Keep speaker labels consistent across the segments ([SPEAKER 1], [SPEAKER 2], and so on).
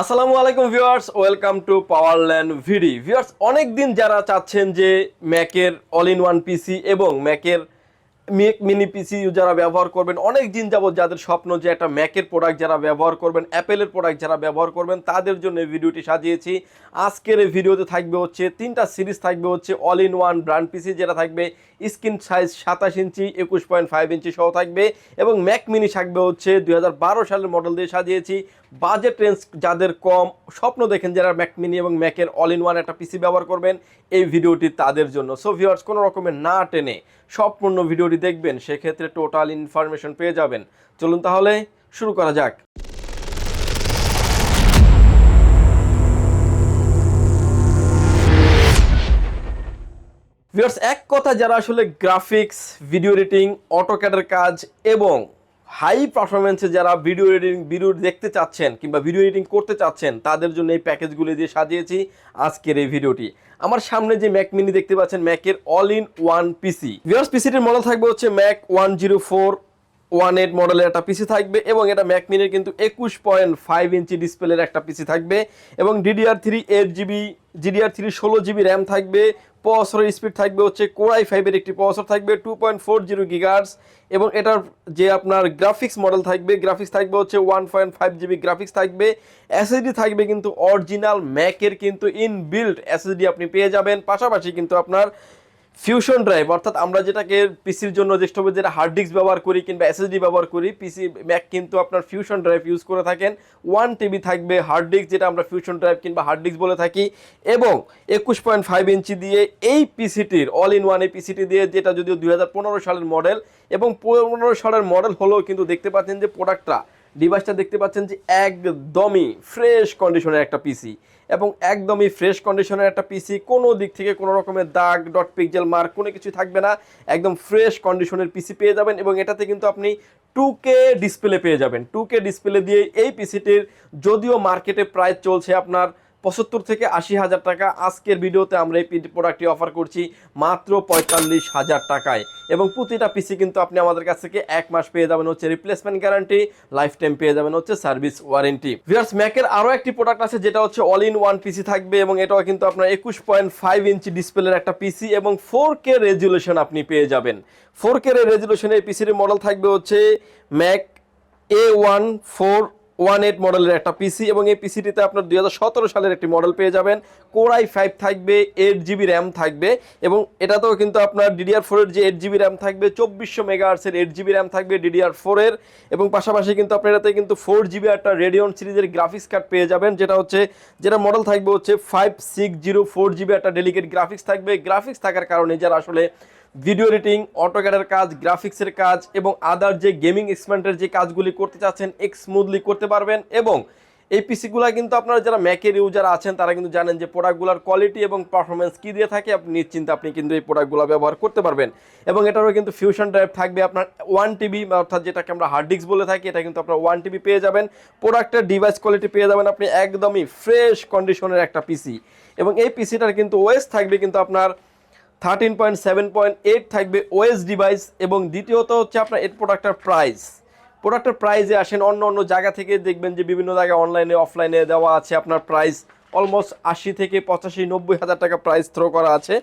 [SPEAKER 1] আসসালামু আলাইকুম viewers, welcome to Powerland BD. Viewers অনেক দিন যারা চাচ্ছেন যে ম্যাকের অল ইন ওয়ান পিসি এবং ম্যাকের মেক মিনি পিসি যারা ব্যবহার করবেন, অনেক দিন যাবত যাদের স্বপ্ন যে একটা ম্যাকের প্রোডাক্ট যারা ব্যবহার করবেন অ্যাপেলের প্রোডাক্ট যারা ব্যবহার করবেন, তাদের জন্য এই ভিডিওটি সাজিয়েছি। আজকের এই ভিডিওতে থাকবে হচ্ছে, তিনটা সিরিজ থাকবে হচ্ছে all in one brand PC যেটা থাকবে স্ক্রিন সাইজ সাতাশ ইঞ্চি, একুশ পয়েন্ট ফাইভ ইঞ্চি সহ থাকবে, এবং ম্যাক মিনি থাকবে হচ্ছে দু হাজার বারো সালের মডেল দিয়ে সাজিয়েছি। বাজেট রেঞ্জ যাদের কম, স্বপ্ন দেখেন যারা ম্যাক মিনি এবং ম্যাকের অল ইন ওয়ান একটা পিসি ব্যবহার করবেন, এই ভিডিওটি তাদের জন্য। সো ভিউয়ার্স কোনো রকমের না টেনে সম্পূর্ণ ভিডিওটি দেখবেন, সেক্ষেত্রে টোটাল ইনফরমেশন পেয়ে যাবেন। চলুন তাহলে শুরু করা যাক। এক কথা, যারা আসলে গ্রাফিক্স ভিডিও এডিটিং অটোক্যাডের কাজ এবং হাই পারফরমেন্সে যারা ভিডিও এডিটিং, ভিডিও দেখতে চাচ্ছেন কিংবা ভিডিও এডিটিং করতে চাচ্ছেন, তাদের জন্য এই প্যাকেজগুলি দিয়ে সাজিয়েছি আজকের এই ভিডিওটি। আমার সামনে যে ম্যাক মিনি দেখতে পাচ্ছেন ম্যাকের all in one PC viewers পিসিটির model থাকবে হচ্ছে Mac one zero four one eight মডেলের একটা পিসি থাকবে এবং এটা ম্যাকমিনের কিন্তু একুশ পয়েন্ট ফাইভ ইঞ্চি ডিসপ্লের একটা পিসি থাকবে এবং DDR three eight GB GDR three ষোলো জিবি র্যাম থাকবে প্রসেসরের স্পিড থাকবে হচ্ছে কোরাই ফাইভের একটি প্রসেসর থাকবে two point four zero gigahertz এবং এটার যে আপনার গ্রাফিক্স মডেল থাকবে গ্রাফিক্স থাকবে হচ্ছে one point five GB graphics থাকবে এসএসডি থাকবে কিন্তু অরিজিনাল ম্যাকের কিন্তু ইনবিল্ট এসএসডি আপনি পেয়ে যাবেন, পাশাপাশি কিন্তু আপনার ফিউশন ড্রাইভ অর্থাৎ আমরা যেটাকে পিসির জন্য যে যেটা হার্ড ডিস্ক ব্যবহার করি কিংবা এসএসডি ব্যবহার করি পিসি ম্যাক কিন্তু আপনার ফিউশন ড্রাইভ ইউজ করে থাকেন। ওয়ান টিবি থাকবে হার্ড ডিস্ক যেটা আমরা ফিউশন ড্রাইভ কিংবা হার্ড ডিস্ক বলে থাকি। এবং একুশ পয়েন্ট ফাইভ ইঞ্চি দিয়ে এই পিসিটির অল ইন ওয়ান এই পিসিটি দিয়ে, যেটা যদিও দুই হাজার পনেরো সালের মডেল এবং পনেরো সালের মডেল হলেও কিন্তু দেখতে পাচ্ছেন যে প্রোডাক্টটা ডিভাইসটা দেখতে পাচ্ছেন যে একদমই ফ্রেশ কন্ডিশনের একটা পিসি এবং একদমই ফ্রেশ কন্ডিশনের একটা পিসি কোনো দিক থেকে কোনো রকমের দাগ ডট পিকজেল মার্ক কোনো কিছু থাকবে না। একদম ফ্রেশ কন্ডিশনের পিসি পেয়ে যাবেন এবং এটাতে কিন্তু আপনি টু কে ডিসপ্লে পেয়ে যাবেন। টু কে ডিসপ্লে দিয়ে এই পিসিটির যদিও মার্কেটে প্রাইস চলছে আপনার পঁচাত্তর থেকে আশি হাজার টাকা। আজকের ভিডিওতে আমরা এই প্রোডাক্টটি অফার করছি মাত্র পঁয়তাল্লিশ হাজার টাকায়। এবং প্রতিটা পিসি কিন্তু আপনি আমাদের কাছ থেকে এক মাস পেয়ে যাবেন হচ্ছে রিপ্লেসমেন্ট গ্যারান্টি লাইফ টাইম পেয়ে যাবেন হচ্ছে সার্ভিস ওয়ারেন্টি ভিয়ার্স ম্যাকের আরও একটি প্রোডাক্ট আছে যেটা হচ্ছে অল ইন ওয়ান পিসি থাকবে এবং এটাও কিন্তু আপনার একুশ পয়েন্ট ফাইভ ইঞ্চি ডিসপ্লের একটা পিসি এবং ফোর কে রেজুলেশন আপনি পেয়ে যাবেন। ফোর কে রেজুলেশনের পিসির মডেল থাকবে হচ্ছে Mac A one four one eight মডেলের একটা পিসি এবং এই পিসিটিতে আপনার দুই হাজার সতেরো সালের একটি মডেল পেয়ে যাবেন। কোরাই ফাইভ থাকবে এইট জিবি র্যাম থাকবে এবং এটাতেও কিন্তু আপনার ডিডিআর ফোরের যে এইট জিবি র্যাম থাকবে, চব্বিশশো মেগা মেগাহার্সের এইট জিবি র্যাম থাকবে ডিডিআর ফোরের এবং পাশাপাশি কিন্তু আপনার এটাতে কিন্তু ফোর জিবি একটা রেডিয়ন সিরিজের গ্রাফিক্স কার্ড পেয়ে যাবেন, যেটা হচ্ছে, যেটা মডেল থাকবে হচ্ছে five six zero four GB একটা ডেলিকেট গ্রাফিক্স থাকবে। গ্রাফিক্স থাকার কারণে যারা আসলে ভিডিও এডিটিং অটোক্যাডের কাজ গ্রাফিক্সের কাজ এবং আদার যে গেমিং এক্সপেন্টের যে কাজগুলি করতে চাচ্ছেন এক স্মুথলি করতে পারবেন এবং এই পিসিগুলো কিন্তু আপনারা যারা ম্যাকের ইউজার আছেন, তারা কিন্তু জানেন যে প্রোডাক্টগুলোর কোয়ালিটি এবং পারফরমেন্স কী দিয়ে থাকে। আপনি নিশ্চিন্তে আপনি কিন্তু এই প্রোডাক্টগুলো ব্যবহার করতে পারবেন এবং এটারও কিন্তু ফিউশন ড্রাইভ থাকবে আপনার ওয়ান টিবি অর্থাৎ যেটাকে আমরা হার্ড ডিস্ক বলে থাকি, এটা কিন্তু আপনার ওয়ান টিবি পেয়ে যাবেন। প্রোডাক্টের ডিভাইস কোয়ালিটি পেয়ে যাবেন আপনি একদমই ফ্রেশ কন্ডিশনের একটা পিসি এবং এই পিসিটার কিন্তু ওয়েস্ট থাকবে কিন্তু আপনার thirteen point seven point eight থাকবে ওএস ডিভাইস এবং দ্বিতীয়ত হচ্ছে আপনার এর প্রোডাক্টের প্রাইস প্রোডাক্টের প্রাইজে আসেন অন্য অন্য জায়গা থেকে দেখবেন যে বিভিন্ন জায়গায় অনলাইনে অফলাইনে দেওয়া আছে আপনার প্রাইস অলমোস্ট আশি থেকে পঁচাশি, নব্বই হাজার টাকা প্রাইস থ্রো করা আছে।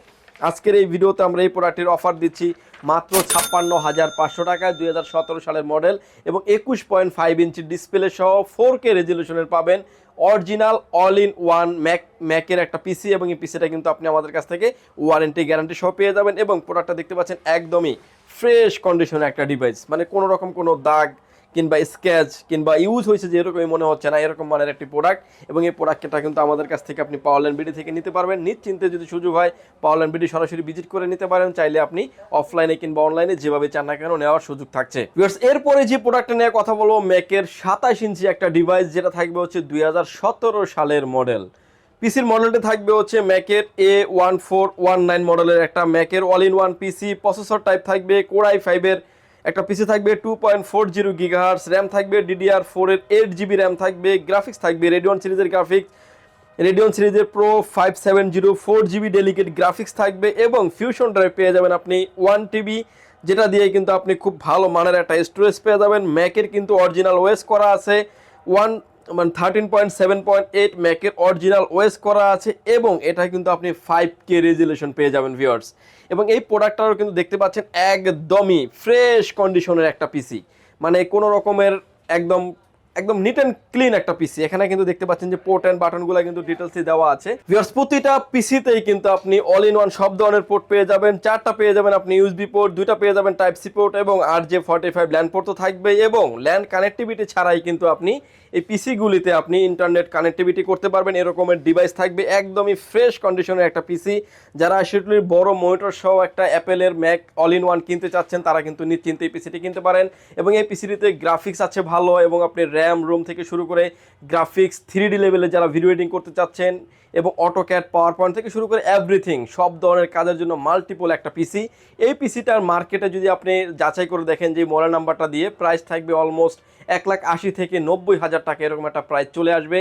[SPEAKER 1] আজকের এই ভিডিওতে আমরা এই প্রোডাক্টের অফার দিচ্ছি মাত্র ছাপ্পান্ন হাজার পাঁচশো টাকায় দুই হাজার সতেরো সালের মডেল এবং একুশ পয়েন্ট ফাইভ ইঞ্চি ডিসপ্লে সহ ফোর কে রেজলিউশনের পাবেন। Original all in one Mac ম্যাকের একটা পিসি এবং এই পিসিটা কিন্তু আপনি আমাদের কাছ থেকে ওয়ারেন্টি গ্যারান্টি সহ পেয়ে যাবেন এবং প্রোডাক্টটা দেখতে পাচ্ছেন একদমই ফ্রেশ কন্ডিশনের একটা ডিভাইস মানে কোনো রকম কোনো দাগ কিংবা স্কেচ কিংবা ইউজ হয়েছে যে এরকমই মনে হচ্ছে না, এরকম মানের একটি প্রোডাক্ট এবং এই প্রোডাক্টটা কিন্তু আমাদের কাছ থেকে আপনি পাওয়ারল্যান্ড বিডি থেকে নিতে পারবেন। নিশ্চিন্তে যদি সুযোগ হয় পাওয়ারল্যান্ড বিডি সরাসরি ভিজিট করে নিতে পারেন। চাইলে আপনি অফলাইনে কিংবা অনলাইনে যেভাবে চান না কেন নেওয়ার সুযোগ থাকছে। এরপরে যে প্রোডাক্টটা নিয়ে কথা বলব ম্যাকের সাতাশ ইঞ্চি একটা ডিভাইস যেটা থাকবে হচ্ছে দু হাজার সতেরো সালের মডেল পিসির মডেলটা থাকবে হচ্ছে ম্যাকের A one four one nine মডেলের একটা। ম্যাকের all in one PC processor type থাকবে কোরাই ফাইভের একটা পিসি থাকবে two point four zero gigahertz RAM থাকবে ডিডিআর ফোরের এইট জিবি র্যাম থাকবে গ্রাফিক্স থাকবে রেডিওন সিরিজের গ্রাফিক্স রেডিওন সিরিজের Pro five seven zero four GB delicate graphics থাকবে এবং ফিউশন ড্রাইভ পেয়ে যাবেন আপনি ওয়ান টিবি যেটা দিয়ে কিন্তু আপনি খুব ভালো মানের একটা স্টোরেজ পেয়ে যাবেন। ম্যাকের কিন্তু অরিজিনাল ওয়েস করা আছে ওয়ান মানে thirteen point seven point eight ম্যাকের original ওয়েস করা আছে এবং এটা কিন্তু আপনি ফাইভ কে রেজুলেশন পেয়ে যাবেন ভিউয়ার্স এবং এই প্রোডাক্টটারও কিন্তু দেখতে পাচ্ছেন একদমই ফ্রেশ কন্ডিশনের একটা পিসি মানে কোনো রকমের একদম একদম নিট অ্যান্ড ক্লিন একটা পিসি এখানে কিন্তু দেখতে পাচ্ছেন যে পোর্ট অ্যান্ড বাটনগুলো কিন্তু ডিটেলসে দেওয়া আছে। ভিউয়ার্স প্রতিটা পিসিতেই কিন্তু আপনি অল ইন ওয়ান সব ধরনের পোর্ট পেয়ে যাবেন। চারটা পেয়ে যাবেন আপনি ইউএসবি পোর্ট দুইটা পেয়ে যাবেন টাইপ সি পোর্ট এবং R J forty five LAN port তো থাকবে এবং ল্যান্ড কানেক্টিভিটি ছাড়াই কিন্তু আপনি এই পিসিগুলিতে আপনি ইন্টারনেট কানেক্টিভিটি করতে পারবেন, এরকমের ডিভাইস থাকবে, একদমই ফ্রেশ কন্ডিশনের একটা পিসি। যারা সেগুলির বড় মনিটর সহ একটা অ্যাপেলের ম্যাক অল ইন ওয়ান কিনতে চাচ্ছেন, তারা কিন্তু নিশ্চিন্তে এই পিসিটি কিনতে পারেন। এবং এই পিসিটিতে গ্রাফিক্স আছে ভালো, এবং আপনি র্যাম রুম থেকে শুরু করে গ্রাফিক্স থ্রি লেভেলে যারা ভিডিও এডিটিং করতে চাচ্ছেন, এবং অটোক্যাট পাওয়ার পয়েন্ট থেকে শুরু করে এভরিথিং সব ধরনের কাজের জন্য মাল্টিপল একটা পিসি। এই পিসিটার মার্কেটে যদি আপনি যাচাই করে দেখেন যে মডেল নাম্বারটা দিয়ে প্রাইস থাকবে অলমোস্ট এক লাখ আশি থেকে নব্বই হাজার টাকা এরকম একটা প্রাইস চলে আসবে।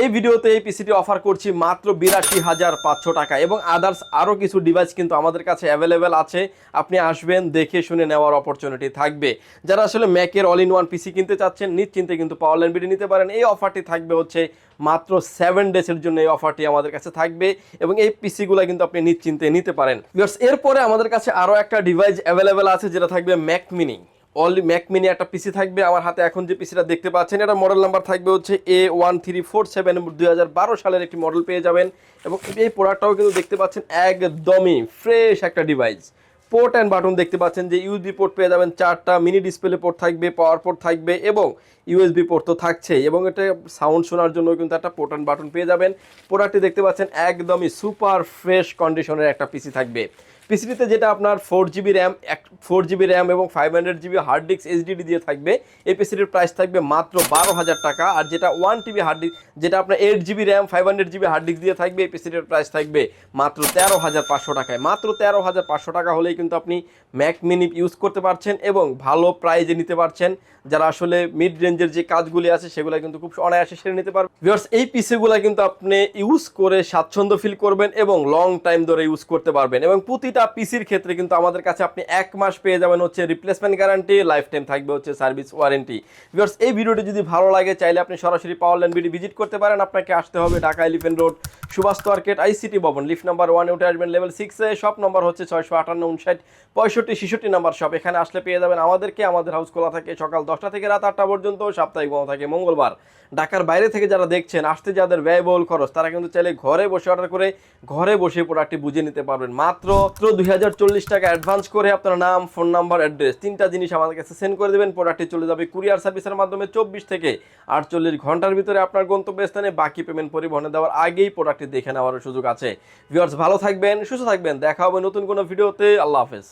[SPEAKER 1] এই ভিডিওতে এই পিসিটি অফার করছি মাত্র বিরাশি হাজার পাঁচশো টাকা এবং আদার্স আরও কিছু ডিভাইস কিন্তু আমাদের কাছে অ্যাভেলেবেল আছে। আপনি আসবেন, দেখে শুনে নেওয়ার অপরচুনিটি থাকবে। যারা আসলে ম্যাকের অল ইন ওয়ান পিসি কিনতে চাচ্ছেন, নিশ্চিন্তে কিন্তু পাওয়ার বিডি নিতে পারেন। এই অফারটি থাকবে হচ্ছে মাত্র সেভেন ডেজের জন্য এই অফারটি আমাদের কাছে থাকবে এবং এই পিসিগুলো কিন্তু আপনি নিশ্চিন্তে নিতে পারেন। এরপরে আমাদের কাছে আরও একটা ডিভাইস অ্যাভেলেবেল আছে, যেটা থাকবে Mac mini only Mac mini একটা পিসি থাকবে। আমার হাতে এখন যে পিসিটা দেখতে পাচ্ছেন, এটা মডেল নাম্বার থাকবে হচ্ছে A one three four seven দুই হাজার বারো সালের একটি মডেল পেয়ে যাবেন। এবং এই প্রোডাক্টটাও কিন্তু দেখতে পাচ্ছেন একদমই ফ্রেশ একটা ডিভাইস পোর্ট অ্যান্ড বাটন দেখতে পাচ্ছেন যে ইউএসবি পোর্ট পেয়ে যাবেন, চারটা মিনি ডিসপ্লে পোর্ট থাকবে পাওয়ার পোর্ট থাকবে এবং ইউএসবি পোর্ট তো থাকছেই। এবং এটা সাউন্ড শোনার জন্য কিন্তু একটা পোর্ট অ্যান্ড বাটন পেয়ে যাবেন। প্রোডাক্টটি দেখতে পাচ্ছেন একদমই সুপার ফ্রেশ কন্ডিশনের একটা পিসি থাকবে। পিসিটিতে যেটা আপনার ফোর জিবি র্যাম এক ফোর জিবি র্যাম এবং five hundred GB hard disk HDD দিয়ে থাকবে, এই পিসিটির প্রাইস থাকবে মাত্র বারো হাজার টাকা। আর যেটা ওয়ান টিবি হার্ড ডিস্ক যেটা আপনার eight GB RAM five hundred GB hard disk দিয়ে থাকবে, এই পিসিটির প্রাইস থাকবে মাত্র তেরো হাজার পাঁচশো টাকায়। মাত্র তেরো হাজার পাঁচশো টাকা হলেই কিন্তু আপনি ম্যাক মিনি ইউজ করতে পারছেন এবং ভালো প্রাইজে নিতে পারছেন। যারা আসলে মিড রেঞ্জের যে কাজগুলি আছে, সেগুলো কিন্তু খুব অনায়াসে সেরে নিতে ভিউয়ার্স এই পিসিগুলো কিন্তু আপনি ইউজ করে স্বাচ্ছন্দ্য ফিল করবেন এবং লং টাইম ধরে ইউজ করতে পারবেন এবং প্রতিটা পিসির ক্ষেত্রে কিন্তু আমাদের কাছে আপনি এক মাস পেয়ে যাবেন হচ্ছে রিপ্লেসমেন্ট গ্যারান্টি লাইফ টাইম থাকবে হচ্ছে সার্ভিস ওয়ারেন্টি ভিউয়ার্স এই ভিডিওটি যদি ভালো লাগে, চাইলে আপনি সরাসরি পাওয়ার ল্যান্ড বিডি ভিজিট করতে পারেন। আপনাকে আসতে হবে Dhaka Elephant Road Subhash market ICT ভবন। লিফট নাম্বার ওয়ানে উঠে আসবেন লেভেল সিক্সে শপ নম্বর হচ্ছে ছয়শো আটান্ন, উনষাট, পঁয়ষট্টি, ছেষট্টি নাম্বার শপ এখানে আসলে পেয়ে যাবেন আমাদেরকে। আমাদের হাউস খোলা থাকে সকাল দশটা থেকে রাত আটটা পর্যন্ত, সাপ্তাহিক বন্ধ থাকে মঙ্গলবার। ঢাকার বাইরে থেকে যারা দেখছেন, আসতে যাদের ব্যয়বহুল খরচ, তারা কিন্তু চাইলে ঘরে বসে অর্ডার করে ঘরে বসে প্রোডাক্টটি বুঝে নিতে পারবেন। মাত্র দুই হাজার চল্লিশ টাকা অ্যাডভান্স করে আপনার নাম ফোন নাম্বার অ্যাড্রেস তিনটা জিনিস আমাদের কাছে সেন্ড করে দেবেন। প্রোডাক্টটি চলে যাবে কুরিয়ার সার্ভিসের মাধ্যমে চব্বিশ থেকে আটচল্লিশ ঘণ্টার ভিতরে আপনার গন্তব্যস্থানে বাকি পেমেন্ট পরিবহনে দেওয়ার আগেই প্রোডাক্টটি দেখে নেওয়ার সুযোগ আছে। ভিউয়ার্স ভালো থাকবেন, সুস্থ থাকবেন। দেখা হবে নতুন কোনো ভিডিওতে আল্লাহ হাফেজ।